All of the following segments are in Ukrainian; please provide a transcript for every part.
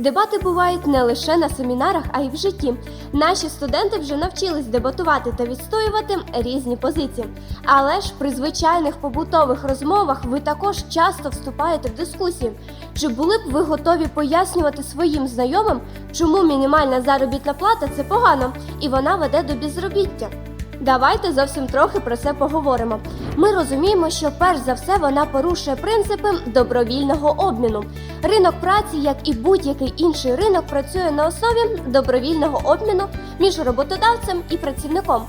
Дебати бувають не лише на семінарах, а й в житті. Наші студенти вже навчились дебатувати та відстоювати різні позиції. Але ж при звичайних побутових розмовах ви також часто вступаєте в дискусії. Чи були б ви готові пояснювати своїм знайомим, чому мінімальна заробітна плата це погано і вона веде до безробіття? Давайте зовсім трохи про це поговоримо. Ми розуміємо, що перш за все вона порушує принципи добровільного обміну. Ринок праці, як і будь-який інший ринок, працює на основі добровільного обміну між роботодавцем і працівником.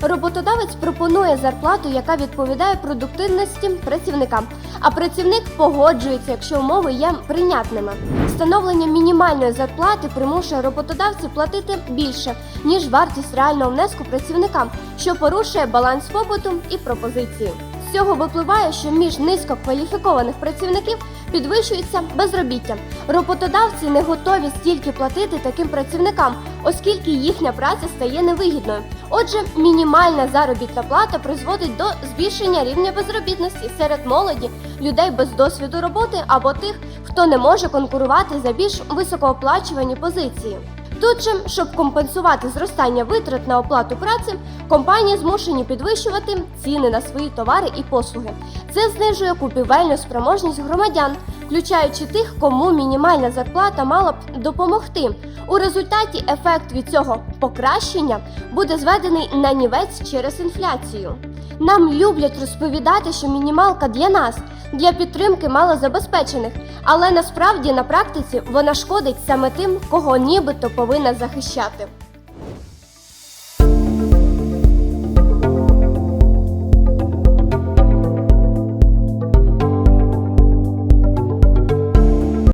Роботодавець пропонує зарплату, яка відповідає продуктивності працівника, а працівник погоджується, якщо умови є прийнятними. Встановлення мінімальної зарплати примушує роботодавців платити більше, ніж вартість реального внеску працівникам, що порушує баланс попиту і пропозиції. З цього випливає, що між низькокваліфікованих працівників підвищується безробіття. Роботодавці не готові стільки платити таким працівникам, оскільки їхня праця стає невигідною. Отже, мінімальна заробітна плата призводить до збільшення рівня безробітності серед молоді, людей без досвіду роботи або тих, хто не може конкурувати за більш високооплачувані позиції. Тут же, щоб компенсувати зростання витрат на оплату праці, компанії змушені підвищувати ціни на свої товари і послуги. Це знижує купівельну спроможність громадян, включаючи тих, кому мінімальна зарплата мала б допомогти. У результаті ефект від цього покращення буде зведений на нівець через інфляцію. Нам люблять розповідати, що мінімалка для нас, для підтримки малозабезпечених, але насправді на практиці вона шкодить саме тим, кого нібито повинна захищати.